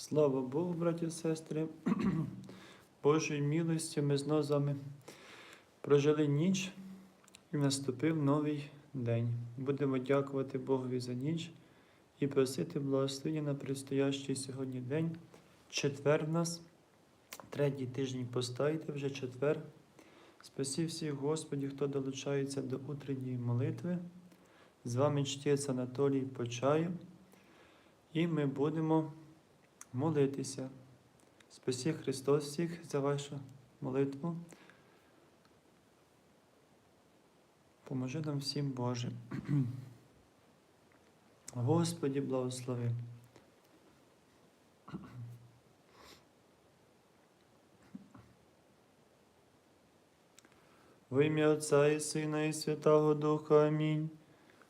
Слава Богу, браті і сестри. Божою милостю ми знову з вами прожили ніч і наступив новий день. Будемо дякувати Богові за ніч і просити благословення на предстоящий сьогодні день. Четвер в нас, третій тиждень постайте, вже четвер. Спасі всіх Господі, хто долучається до утренньої молитви. З вами чтець Анатолій Почаю. І ми будемо молитися. Спасі Христос всіх за вашу молитву. Поможи нам всім Боже. Господі благослови. Во ім'я Отця і Сина, і Святого Духа. Амінь.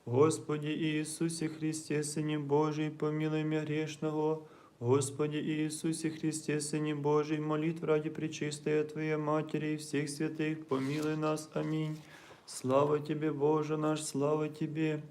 Господі Ісусі Христе, Сині Божий, помилуй мя грешного. Господи Иисусе Христе, Сыне Божий, молитв ради Пречистая Твоей Матери и всех святых, помилуй нас. Аминь. Слава Тебе, Боже наш, слава Тебе.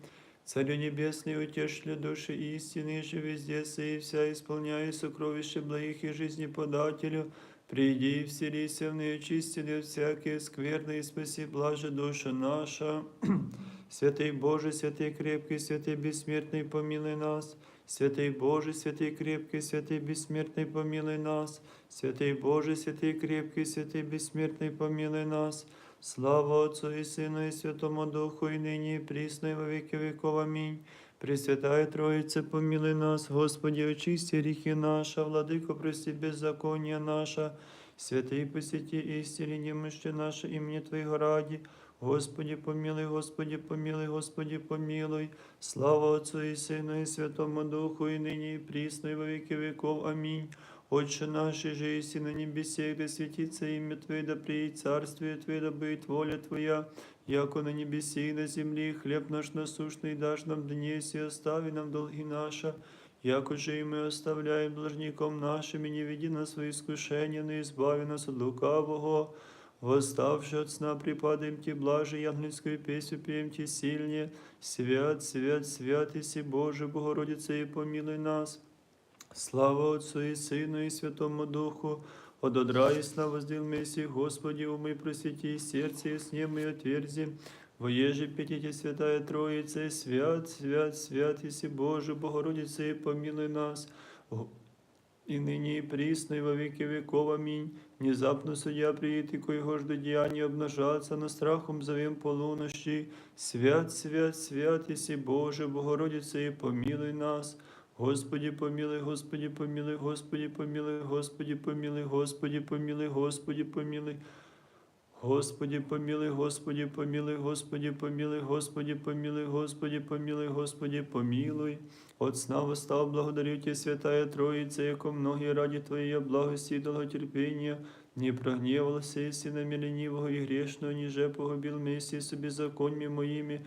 Царю Небесный, утешили души истины, же везде и вся исполняя сокровища благих и жизни подателю, приди и вселися в неочистили всякие скверны и спаси блаже душа наша. Святый Боже, святый крепкий, святый бессмертный, помилуй нас. Святий Боже, святий крепкий, святий безсмертний, помилуй нас. Святий Боже, святий крепкий, святий безсмертний, помилуй нас. Слава Отцу і Сину, і Святому Духу, і нині, і прісно, і во віки віков. Амінь. Пресвятая Троїце, помилуй нас, Господи, очисти гріхи наша, владико, прости беззаконня наша, святий посіті істині, немощі наше, імені Твоєго раді. Господи, помилуй, Господи, помилуй, Господи, помилуй. Слава Отцу і Сину, і Святому Духу, і нині, і прісно, і во віки віков. Амінь. Отче наш, же еси на небесе, да святится имя Твое, да приедет царствие Твое, да будет воля Твоя, яко на небесе и на земле, хлеб наш насущный дашь нам днесь, и остави нам долги наши, яко же и мы оставляем должником нашим, и не веди нас в искушение, но избави нас от лукавого. Восставши от сна, припадаем Ти, блаже, ангельскую песню пеем Ти сильнее. Свят, свят, свят, Иси Боже, Богородица, и помилуй нас. Слава Отцу и Сыну и Святому Духу, от одра и сна воздел Мессии, Господи, умы просвети, и сердце и сне мы отверзи. Воеже пятите Святая Троица, свят, свят, свят, Иси Боже, Богородица, и помилуй нас. Го- И ныне и присно, и во веки веков. Аминь. Внезапно судья приїти, його ж до діяння обнажаться, на страхом завім полунощі. Свят, свят, свят, єсі Боже, Богородице, і помілуй нас. Господи, помилуй, Господи, помилуй, Господи, помилуй, Господи, помилуй, Господи, помилуй, Господи, помилуй. Господи, помилуй, Господи, помилуй, Господи, помилуй, Господи, помилуй, Господи, помилуй, Господи, помилуй. От сна восстав, благодарю Тебе, Святая Троица, яко многие ради Твоей благости и долготерпения, не прогневался, если на меня ленивого и грешного, ниже погубил вместе с беззаконьями моими,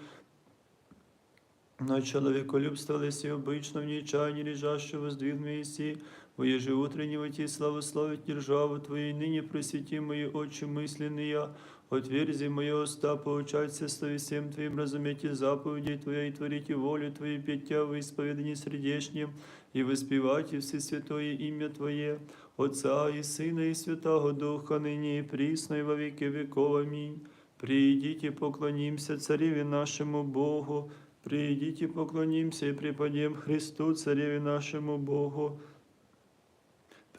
но человеколюбство леси обычно в нечаянии лежащего сдвиг Мессии, воеже утреннего Ти славословить державу Твою, ныне просвети мои очи мысленные, отверзи мои уста, поучаться слове всем Твоим, разумейте заповеди Твоя и творите волю Твою, петь Тя в исповедании сердечнем, и воспевайте все святое имя Твое, Отца и Сына и Святого Духа, ныне и присно, и во веки веков. Аминь. Придите, поклонимся Цареве нашему Богу, Придите, поклонимся и преподем Христу, Цареве нашему Богу.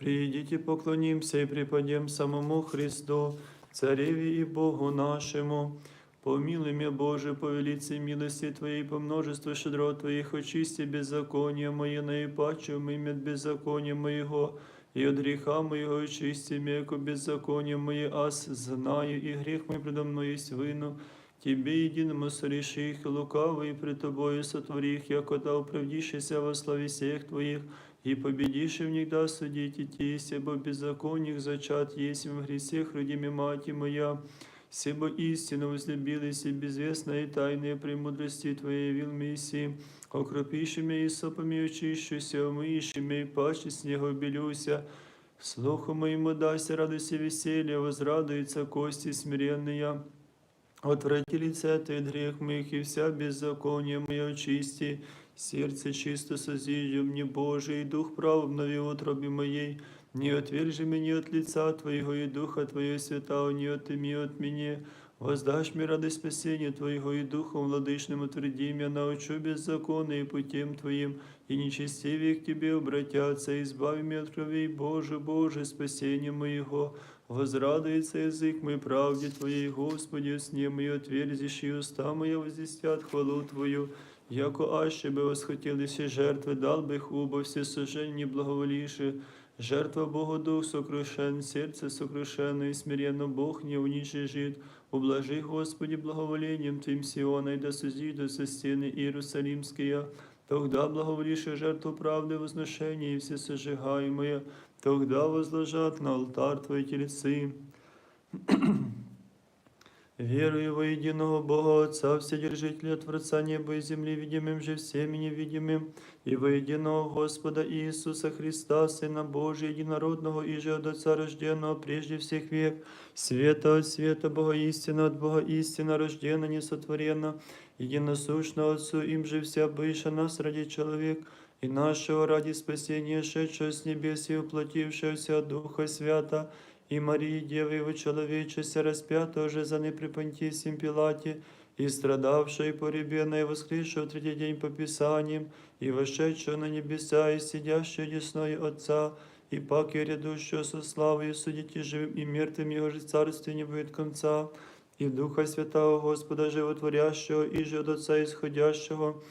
Придите, поклонимся и преподем самому Христу, Цареве и Богу нашему. Помилуй меня, Боже, по велице милости по множеству щедрот Твоих, очисти беззакония мои, наипаче умыми от беззакония моего, и от греха моего очисти меня, яко беззаконие мое, аз знаю, и грех мой предо мной есть вину. Тебе единому сореши их, лукавый, и Тобою сотвори их, яко да оправдишься во славе всех Твоих, и победишь в них да судить и те, себо беззаконных зачат есть в гресех, родими мати моя, себо истину возлюбились и безвестные тайные премудрости Твоей явил Мессии, окропиши меня и сопами очищуся, умыиши меня и паче снегу белюся, слуху моему дайся радость и веселье, возрадуются кости смиренные, Отврати лице Ты от грех моих, и вся беззаконие мое очисти, Сердце чисто созиждем мне, Боже, и дух прав обнови в утробе моей. Не отвержи меня от лица Твоего, и Духа Твоего святого не отыми от меня. Воздашь мне радость спасения Твоего, и Духом владычным утверди меня, научу беззаконно и путем Твоим, и нечестивее к Тебе обратятся, избави меня от крови, Боже, Боже, спасение моего. Возрадуется язык мой правде Твоей, Господи, сне мои отверзишь, и уста моя возвестят хвалу Твою. Яко аще би восхотілися жертви, дал би их убо все сожження благоволіше. Жертва Богу Дух сокрушен, сердце сокрушено, и смиренно Бог не уничижит. Ублажи, Господи, благоволением Твоим Сиона, и да созидутся стены Иерусалимские. Тогда благоволише жертву правды возношения и все сожигаемые, тогда возложат на алтарь Твои телецы. Верую во единого Бога Отца, Вседержителя Творца неба и земли, видимым же всеми невидимым, и во единого Господа Иисуса Христа, Сына Божия, единородного, и же от Отца рожденного прежде всех век, света от света, Бога истина от Бога истина, рождена, несотворена, единосущно Отцу, им же вся быша нас ради человек, и нашего ради спасения, шедшего с небес и воплотившегося от Духа Свята, и Марии, Девы Его человечества, распятого же за непрепонтисим Пилате, и страдавшего, и поребенного, и воскресшего в третий день по Писаниям, и вошедшего на небеса, и сидящего десной Отца, и пак и рядущего со славой, судите живым и мертвым, Его же царствие не будет конца, и в Духа Святого Господа Животворящего, и же от Отца исходящего,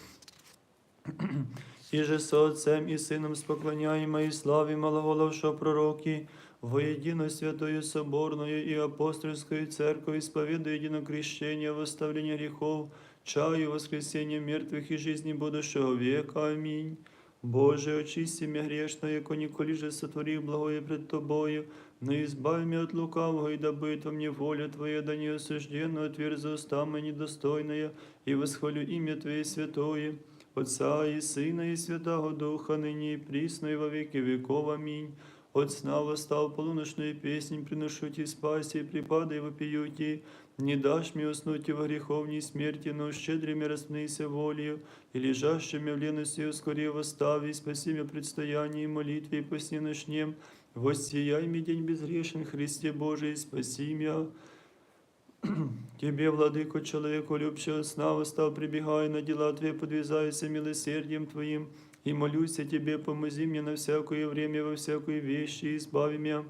и же со Отцем и Сыном споклоняемо и славе малоголовшего пророки, воедино святою соборною и апостольскую церковь, исповедуя едино крещение, восставление грехов, чаю воскресения мертвых и жизни будущего века. Аминь. Боже, очисти меня грешно, яко николи же сотвори благое пред Тобою, но избави меня от лукавого, и да будет во мне воля Твоя, да не осужденно отверзи уста мои недостойная, и восхвалю имя Твое святое, Отца и Сына и Святого Духа, ныне и присно и во веки веков. Аминь. От сна восстал полуночную песнь, приношу ти спаси, припадай вопию ти, не дашь мне уснуть во греховней смерти, но щедрыми распнися волею, и лежащими в лености ускори восстави, и спаси меня предстоянии молитве и посне ночнем, воссияй мне день безгрешен, Христе Божий, спаси меня. Тебе, владыко, человеку любящего сна, восстал, прибегая на дела Твои, подвязайся милосердием Твоим, и молюсь о Тебе, помози мне на всякое время, во всякой вещи, и избави меня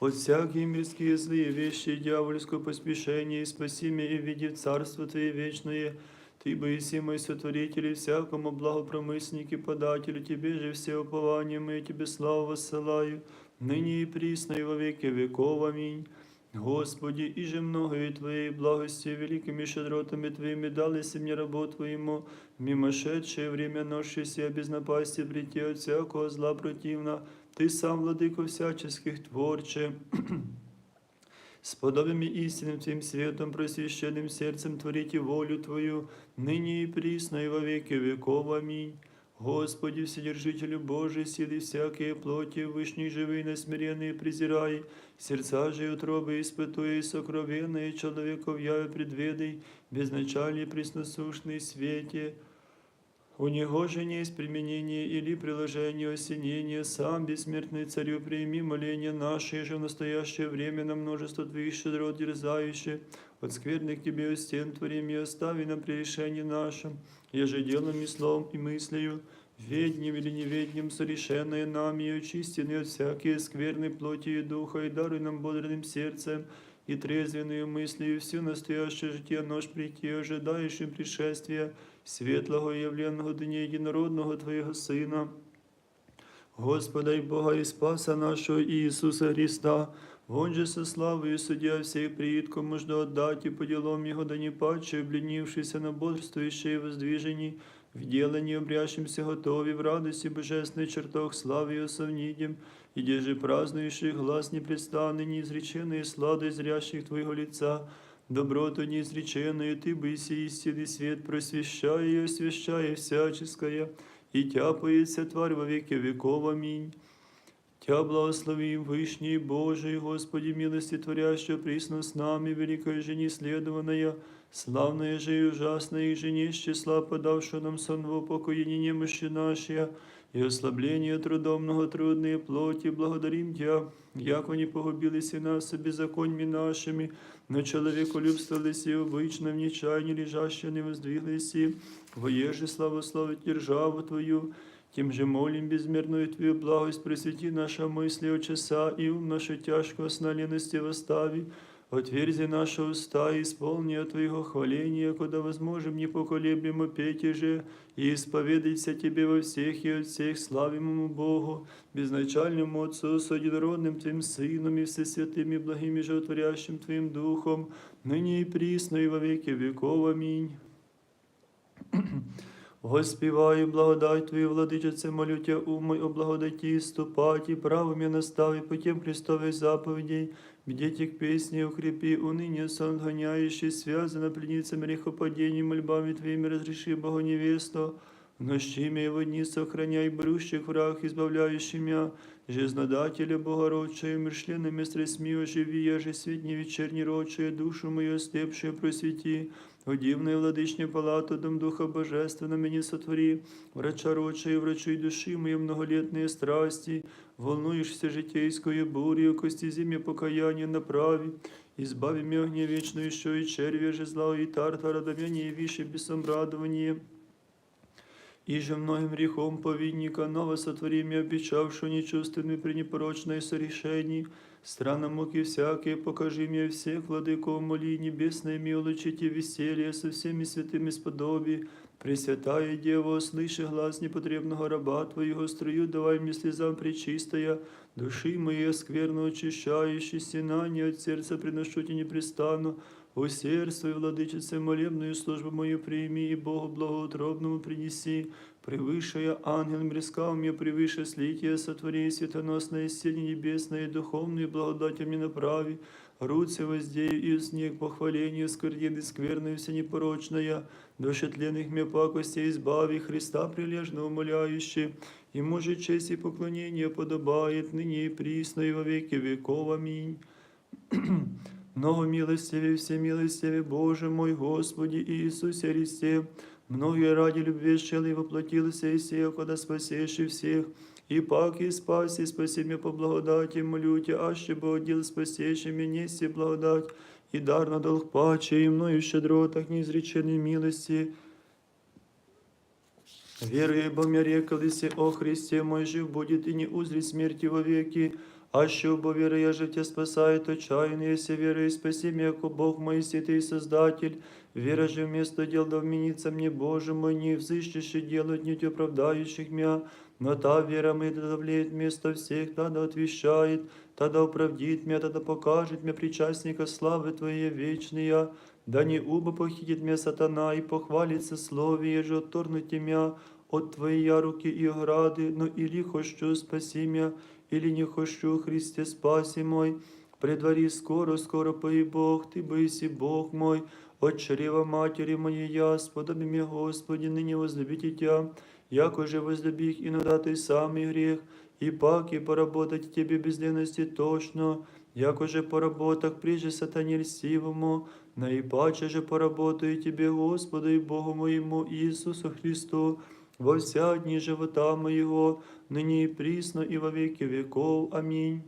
от всякие мирские злые вещи и дьявольского поспешения, и спаси меня и введи в Царство Твое вечное. Ты, Боиси мой сотворитель, и всякому благопромысленнике, подателю, Тебе же все упования мои, Тебе славу воссылаю, ныне и присно, и во веки веков. Аминь. Господи, и же многою Твоей благости, великими щедротами Твоими дались мне работу Твоему, мимошедшее время носшееся без напасти прийти от всякого зла противно, Ты сам, владыко всяческих творче, с подобием истинным Твоим светом, просвященным сердцем творите волю Твою, ныне и присно, и во веки веков. Аминь. Господи, Вседержителю Божий, силы всякие плоти, вышний живый, насмиренные презирай, сердца же и утробы испытуя, и сокровенные человеков яве предведай, безначальный пресносущный свете, у него же не есть применение или приложение осенения, сам бессмертный царю прими моление наше же в настоящее время на множество твоих щедрот дерзающих, от скверных тебе у стен творим и остави на прегрешение нашим, еже делом и словом и мыслью, ведним или неведним сорешенное нами и очистенные от всякие скверной плоти и духа, и даруй нам бодрым сердцем, и трезвенную мыслью всю настоящее житие нож прийти, ожидающим пришествия, светлого и явленного дня единородного Твоего Сына, Господа и Бога и Спаса нашего Иисуса Христа, Вон же со славою судья всех приитком можно отдать, и по делам Его да не падше, обленившийся на бодрствующее воздвижении, в делании обрящимся готови в радости божественной чертог славы и совнидем, и где же празднующих глаз непрестанный, неизреченные сладость зрящих Твоего лица, доброту неизреченную Ты бы сей истинный свет просвещая и освящая всяческое, и тяпается тварь во веки веков. Аминь. Тя благословим, Вышний Божий, Господи, милости творящего присно с нами, великая же неследованная, Славное же и ужасное, и же не из числа, подавшего нам сон в упокоение немощи нашей, и ослабление трудомного трудные плоти, благодарим Тя, яко не погубились и нас беззаконьми нашими, но человеколюбствовались и обычно в нечаянии лежаще не воздвиглись, и воеже славословить державу Твою, тем же молим безмерную Твою благость, просвети наша мысли от часа, и ум нашу тяжкую сна лености восстави, Отверзи наши уста и исполни от Твоего хваления, куда возможем непоколеблемо петь же, и исповедайся Тебе во всех и от всех славимому Богу, безначальному Отцу с одинородным Твоим Сыном и всесвятым и благим и животворящим Твоим Духом, ныне и присно и во веки веков. Аминь. Воспіваю благодать Твою, владичице, молю Тя, умой о благодаті, ступати, правом я настави, путем Христових заповідей, бдеть к песни укрепи, уныние сон гоняющий, связано пленницам грехопадений, мольбами Твоими разреши Богу невесту, нощими его дни сохраняй брющих враг, избавляющий меня, жизнодателя Богородчая, мышленными стресми оживи, еже светни вечерний рочая, душу мою ослепшую просвети, о дивной владычне палату, дом Духа Божественного мені сотвори, врача рочая, врачуй души мои многолетные страсти, волнуешься житейскую бурью, кости зиме покаяние направи, избави меня огне вечную, еще и червя же зла, и тартара, да меня не явишь, и бессомрадование. И же многим грехом повинника ново сотвори мне, обещавшую нечувственную при непорочной сорешении, Странно муки всякие, покажи мне всех, владыков моли, небесное ми улучите веселье со всеми святыми сподоби. Пресвятая Дева, слыши глаз непотребного раба Твоего, струю давай мне слезам пречистая, души моей скверно очищающей, синание от сердца приношу тебе непрестанно, Усердствуй, владычице, молебную службу мою прими и Богу благоутробному принеси, превыше ангел мрескал мне, превыше слитие сотвори, светоносное силе небесное, духовную благодать мне направи, руцы воздею и снег похвалению, сквердины скверную все непорочная, души тленных мне пакости избави, Христа прилежно умоляющий, Ему же честь и поклонение подобает ныне и присно и во веки веков. Аминь. Много милостивый, всемилостивый Боже мой, Господи Иисусе Христе, многие ради любви шел и воплотился и сея, когда спасешь и всех, и пак и спаси, спаси меня по благодати, молю Тебя, аще бы отдел спасешь, и меня неси благодать, и дар на долг паче, и мною щедро, так неизреченной милости, Веруя, бо мне рекалися, о Христе мой жив будет и не узрит смерти вовеки, а що бо віра я життя спасає, то чайно, если верою спаси меня, яко Бог мой святый Создатель, вера же вместо дел да вменится мне, Боже мой, не взыщешь делать, не оправдающих меня, но та вера моя да давлеет вместо всех, та да отвещает, та да оправдит меня, та да покажет мне причастника славы Твоей вечные, да не убо похитит меня сатана и похвалится слове, же отторнуть меня от Твоей руки и ограды, но или хочу спаси меня, или не хочу, Христе, спаси мой. Предвари скоро, скоро пой Бог, Ты бойся, Бог мой, от чрева матери моей я, сподоби мне, Господи, ныне возлюбите Тя, яко же возлюби их иногда Ты самый грех, и пак и поработать Тебе без лености точно, яко же поработах прежде сатане льстивому, наипаче же поработаю Тебе, Господу и Богу моему Иисусу Христу, во вся дни живота моего, ныне и присно и во веки веков. Аминь.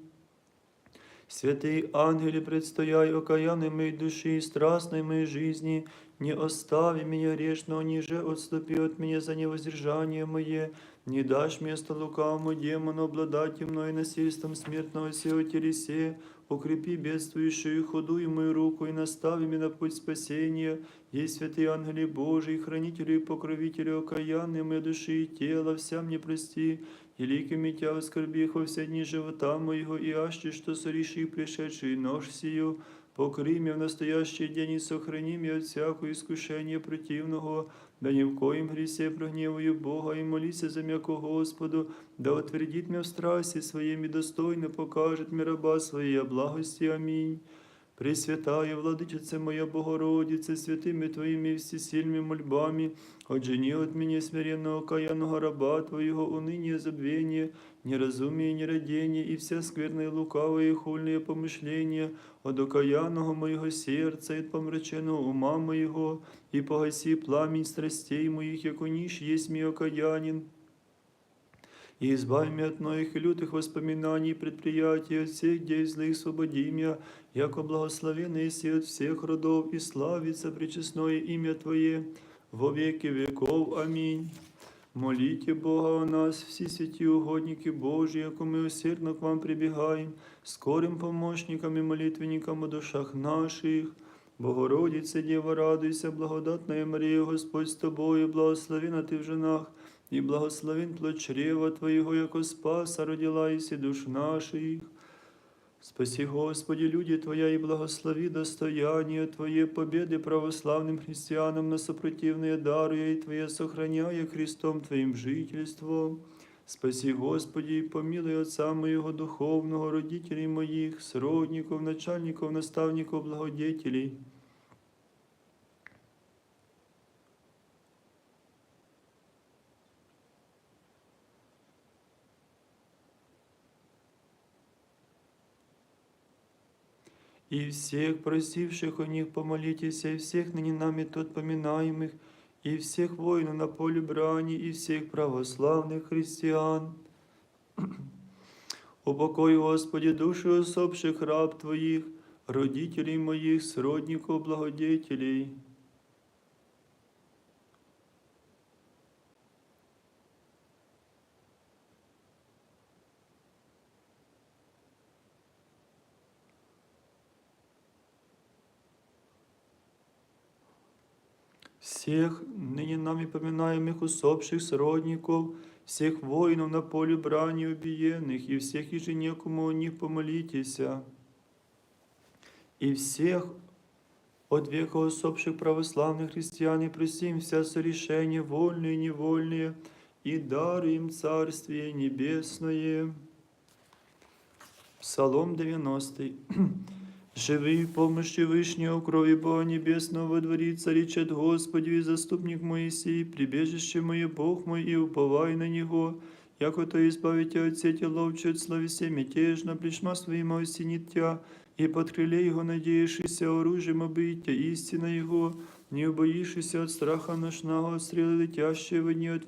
Святый ангеле, предстояй окаянной моей души и страстной моей жизни, не остави меня грешного, ниже отступи от меня за невоздержание мое, не дашь место лукавому демону обладать мной насильством смертного сего телесе, укрепи бедствующую и мою руку и настави меня на путь спасения, есть святые ангели Божии, хранители и покровители окаянные моей души и тела, вся мне прости, великими Тя оскорбих во все дни живота моего, и аще, что сориши пришедший нож сию, покри меня в настоящий день и сохрани меня от всякого искушения противного, да ни в коем гресе прогневаю Бога, и молися за меня ко Господу, да утвердит меня в страсти своими достойно покажет мне раба своей благости. Аминь. Пресвятая Владычица моя Богородице, святыми Твоими всесильными мольбами, отжени от меня смиренного каянного раба Твоего уныние, забвение, неразумие, нерадение и вся скверные лукавые и хульные помышления от окаянного моего сердца и от помраченного ума моего, и погаси пламень страстей моих, яко нищ есть мой окаянин, и избави меня от многих и лютых воспоминаний и предприятий, от всех дей злых освободи меня, яко благословенный еси от всех родов, и славится пречестное имя Твое во веки веков. Аминь. Молите Бога о нас, всі святі угодники Божі, яко ми усердно к вам прибігаємо, скорим помощникам і молитвенникам у душах наших. Богородице, Дєва, радуйся, благодатная Марія, Господь з тобою, благословена ти в женах, і благословен плод чрева Твоего, яко спаса родила иси душ наших. Спаси, Господи, люди Твоя, и благослови достояние Твое, победы православным христианам на сопротивные даруя, и Твое сохраняя Христом Твоим жительством. Спаси, Господи, и помилуй Отца моего духовного, родителей моих, сродников, начальников, наставников, благодетелей. И всех просивших у них помолитесь, и всех ныне нами тут поминаемых, и всех воинов на поле брани, и всех православных христиан. Упокой, Господи, души усопших раб Твоих, родителей моих, сродников, благодетелей. всех ныне нами поминаемых усопших сродников, всех воинов на поле брани убиенных, и всех еже некому о них помолитесь, и всех от века усопших православных христиан, и просим вся сорешения, вольные и невольные, и дары им Царствие Небесное. Псалом 90. Живи в помощи Вышнего крови Бога Небесного во дворе царичат Господи и заступник Моисей, прибежище мое Бог мой, и уповай на Него, яко то избавите от сети ловче от словесе мятежно, плешма своим осенит тя, и под крыле Его надеешься оружием обыйте, истина Его, не убоишься от страха ношного, от стрелы летящие в дни от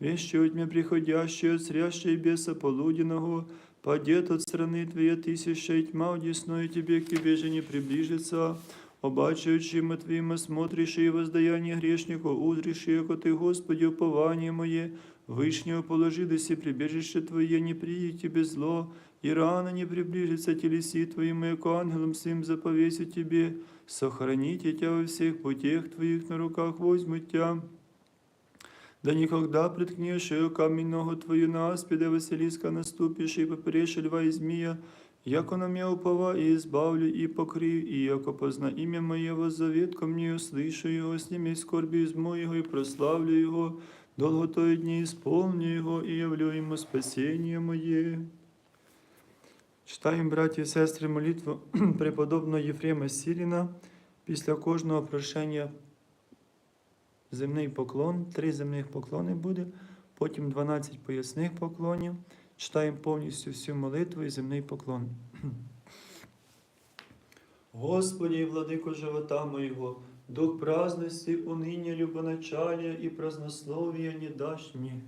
вещи от тьмя приходящие, от срящей беса полуденного, Падет от страны Твоя тысяча, и тьма одесную Тебе к Тебе же не приближится. Обачаючим Твоим смотришь и воздаяние грешнику, узришь, яко Ты, Господи, упование мое, Вышнего положи, да си прибежище Твое, не приедет Тебе зло, и рано не приближится телеси Твоим, яко ангелом своим заповесит Тебе, сохраните Тебя во всех путях Твоих на руках возьмут Тебя. Да никогда приткнешь ее камень ногу твою на аспиде, Василиска наступишь, и попрешь льва и змея, яко на меня упова, и избавлю, и покрив, и яко позна имя Моего завет ко мне, услышу его, сними скорби из моего, и прославлю его, долготою дни исполню его, и явлю ему спасение мое. Читаємо, браті і сестри, молитву преподобного Єфрема Сіріна після кожного прошення земний поклон, три земних поклони буде, потім 12 поясних поклонів. Читаємо повністю всю молитву і земний поклон. Господи, владико живота моего, дух праздности, уныния, любоначалия и празднословия не дашь мне.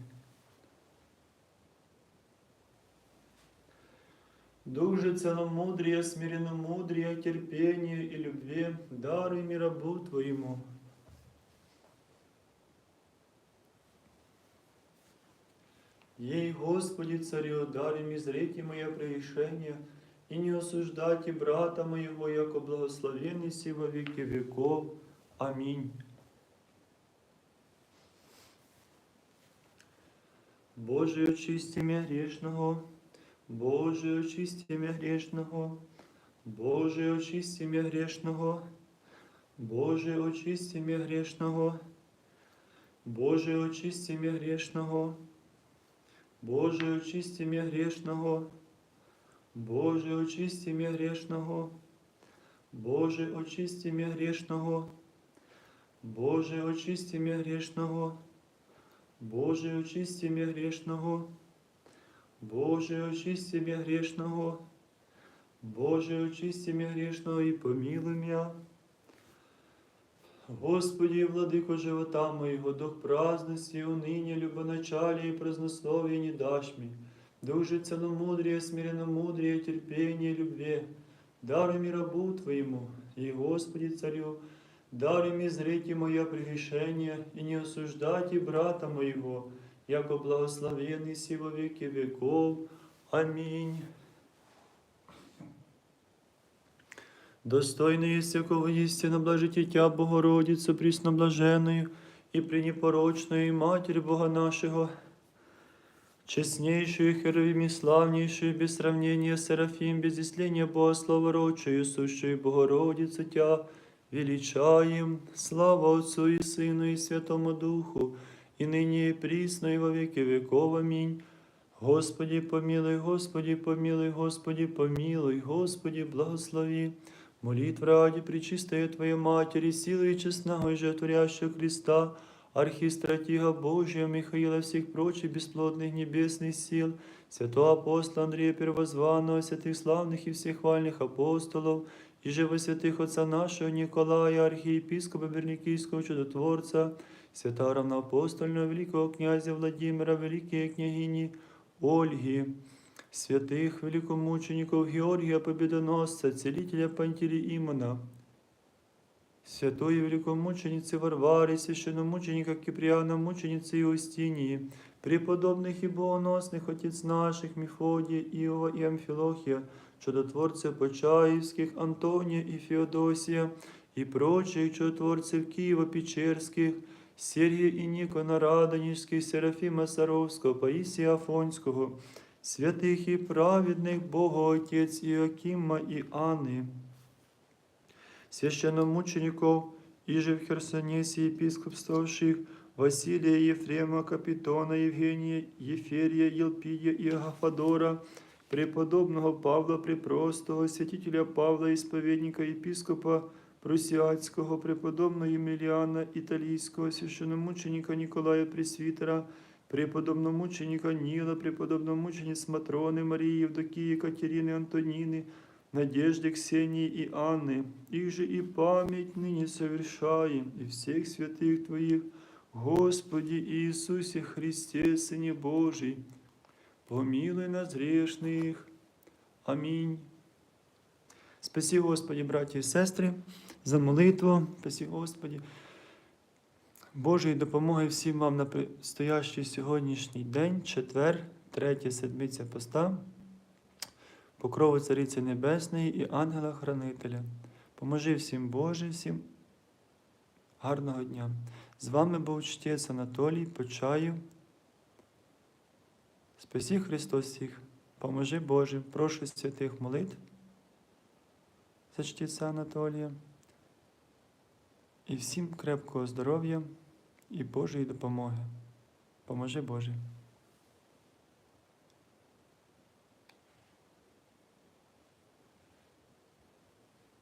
Дух же целомудрия, смиренномудрия, терпения и любви, даруй мне рабу Твоему. Ей, Господи, царю, дари ми зрите мое прегрешение, и не осуждайте брата моего, яко благословенный си во веки веков. Аминь. Боже, очисти меня грешного, Боже, очисти меня грешного, Боже, очисти меня грешного, Боже, очисти меня грешного, Боже, очисти меня грешного. Боже, очисти меня грешного, Боже, очисти меня грешного, Боже, очисти мя грешного. Боже, очисти мя грешного. Боже, очисти мя грешного. Боже, очисти мя грешного. Боже, очисти мя грешного и помилуй мя. Господи, владыко живота моего, дух праздности, уныния, любоначалия и празднословия не дашь мне. Душе целомудрие, смиренномудрие, терпение, любви. Даруй мне рабу Твоему, и Господи Царю, даруй мне зрите мое прегрешение, и не осуждайте брата моего, яко благословенный си во веки веков. Аминь. Достойно есть всякого истинно блажите Тя, Богородицу, пресноблаженную и пренепорочную Матерь Бога нашего, честнейшую, херовим и славнейшую, без сравнения Серафим, без исления Бога славородчую, сущую Богородицу Тя, величаем, слава Отцу и Сыну и Святому Духу, и ныне и присно, и во веки веков. Аминь. Господи, помилуй, Господи, помилуй, Господи, помилуй, Господи, благослови. Молитва ради Пречистая Твоей Матери, силы и честного и жертворящего Христа, архистратига Божия Михаила, всех прочих бесплодных небесных сил, святого апостола Андрея Первозванного, святых славных и всех вальных апостолов, и живо святых отца нашего Николая, архиепископа Берникийского чудотворца, святого равноапостольного великого князя Владимира, великие княгини Ольги, святых великомучеников Георгия Победоносца, целителя Пантелеимона, святой великомученицы Варвари, священномученика Киприана, мученицы Иустинии, преподобных и богоносных отец наших Мефодия, Иова и Амфилохия, чудотворцев Почаевских, Антония и Феодосия, и прочих чудотворцев Киева Печерских, Сергия и Никона Радонежских, Серафима Саровского, Паисия Афонского, святых и праведных Бога Отец Иоакима и Анны, священномучеников, и же в Херсонесе епископствовавших Василия, Ефрема, Капитона, Евгения, Еферия, Елпия и Агафадора, преподобного Павла Препростого, святителя Павла, исповедника, епископа Прусіацького, преподобного Ємеліана Італійського, священномученика Ніколая Пресвітера, преподобномученика Ніла, преподобномучениць Матрони Марії, Євдокії, Катерини, Антоніни, Надежды Ксении и Анны, их же и память ныне совершаем, и всех святых Твоих, Господи Иисусе Христе, Сыне Божий, помилуй нас грешных. Аминь. Спаси, Господи, браті і сестри, за молитву, спаси, Господи. Божої допомоги всім вам на стоящий сьогоднішній день, четвер, третя седмиця поста, покрову Цариці Небесної і ангела-хранителя. Поможи всім Боже, всім гарного дня. З вами був чтець Анатолій Почаю. Спасі Христос всіх, поможи Боже, прошу святих молитв за чтеця Анатолія. І всім крепкого здоров'я і Божої допомоги. Поможи Боже.